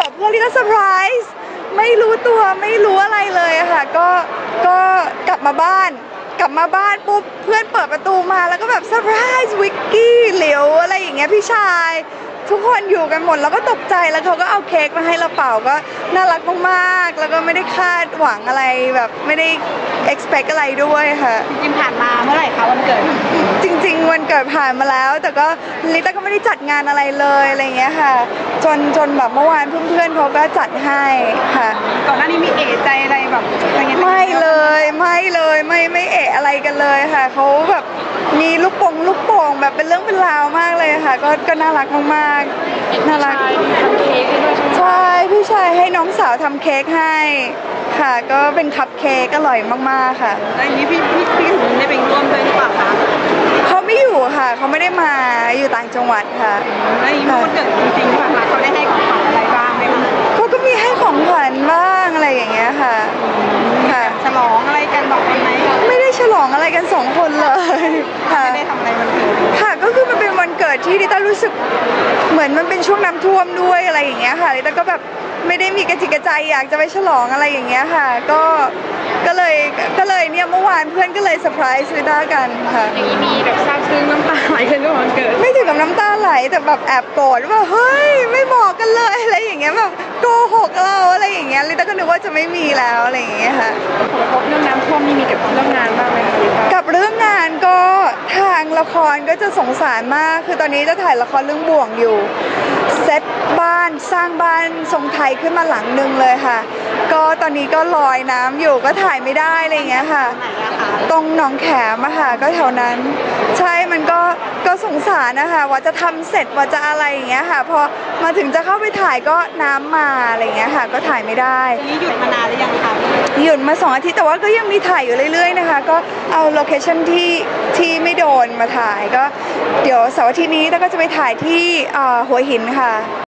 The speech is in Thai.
ก็เซอร์ไพรส์ไม่รู้ตัวไม่รู้อะไรเลยอะค่ะ ก็ก็กลับมาบ้าน กลับมาบ้านปุ๊บเพื่อนเปิดประตูมาแล้วก็แบบเซอร์ไพรส์วิกกี้เหลียวอะไรอย่างเงี้ยพี่ชาย ทุกคนอยู่กันหมดแล้วก็ตกใจแล้วเขาก็เอาเค้กมาให้เราเป่าก็น่ารักมากๆแล้วก็ไม่ได้คาดหวังอะไรแบบไม่ได้ expect อะไรด้วยค่ะ จริงๆผ่านมาเมื่อไหร่คะวันเกิดจริงๆ วันเกิดผ่านมาแล้ว แต่ก็ลิต้าก็ไม่ได้จัดงานอะไรเลยอะไรเงี้ยค่ะ จนจนแบบเมื่อวานเพื่อนๆเขาก็จัดให้ค่ะ ก่อนหน้านี้มีเอะใจอะไรแบบอะไรเงี้ยไม่เลยไม่เลยไม่ไม่เอะอะไรกันเลยค่ะเขาแบบมีลูกโป่งลูกโป่งแบบเป็นเรื่องเป็นราวมากเลยค่ะ ก็ก็น่ารักมากๆน่ารักทำเค้กให้ด้วยใช่ไหมใช่พี่ชายให้น้องสาวทำเค้กให้ ค่ะ ก็เป็นคัพเค้กอร่อยมากๆค่ะแล้วอย่างนี้พี่พี่พี่ หวัดค่ะแล้วอย่างนี้วันเกิดจริงๆที่ผ่านมาเขาได้ให้ของขวัญอะไรบ้างไหมคะเขาก็มีให้ของขวัญบ้างอะไรอย่างเงี้ยค่ะค่ะฉลองอะไรกันบอกกันไหมไม่ได้ฉลองอะไรกันสองคนเลยค่ะไม่ได้ทำอะไรวัน ดที่ลิต้ารู้สึกเหมือนมันเป็นช่วงน้ำท่วมด้วยอะไรอย่างเงี้ยค่ะลิต้าก็แบบไม่ได้มีกระจิกกระใจอยากจะไปฉลองอะไรอย่างเงี้ยค่ะ ก็ก็เลยก็เลยเนี่ยเมื่อวานเพื่อนก็เลยเซอร์ไพรส์ลิต้ากันค่ะ อย่างนี้มีแบบซาบซึ้งน้ำตาไหลกันด้วยวันเกิด ไม่ถึงกับน้ำตาไหลแต่แบบแอบโกรธว่าเฮ้ยไม่บอกกันเลยอะไรอย่างเงี้ยแบบโกหกเราอะไรอย่างเงี้ยลิต้าก็นึกว่าจะไม่มีแล้วอะไรอย่างเงี้ยค่ะผลกระทบเรื่องน้ำท่วม ก็จะสงสารมาก คือตอนนี้จะถ่ายละครเรื่องบ่วงอยู่ เซตบ้านสร้างบ้านทรงไทยขึ้นมาหลังหนึ่งเลยค่ะ ก็ตอนนี้ก็ลอยน้ำอยู่ก็ถ่ายไม่ได้อะไรอย่างเงี้ยค่ะ ตรงหนองแขมอะค่ะก็แถวนั้น ใช่มันก็ สงสารนะคะว่าจะทำเสร็จว่าจะอะไรอย่างเงี้ยค่ะ พอมาถึงจะเข้าไปถ่ายก็น้ำมาอะไรอย่างเงี้ยค่ะ ก็ถ่ายไม่ได้ทีนี้หยุดมานานหรือยังคะหยุดมาสองอาทิตย์แต่ว่าก็ยังมีถ่ายอยู่เรื่อยๆนะคะ ก็เอาโลเคชั่นที่ที่ไม่โดนมาถ่ายก็เดี๋ยวเสาร์อาทิตย์นี้แล้วก็จะไปถ่ายที่เอ่อหัวหินค่ะ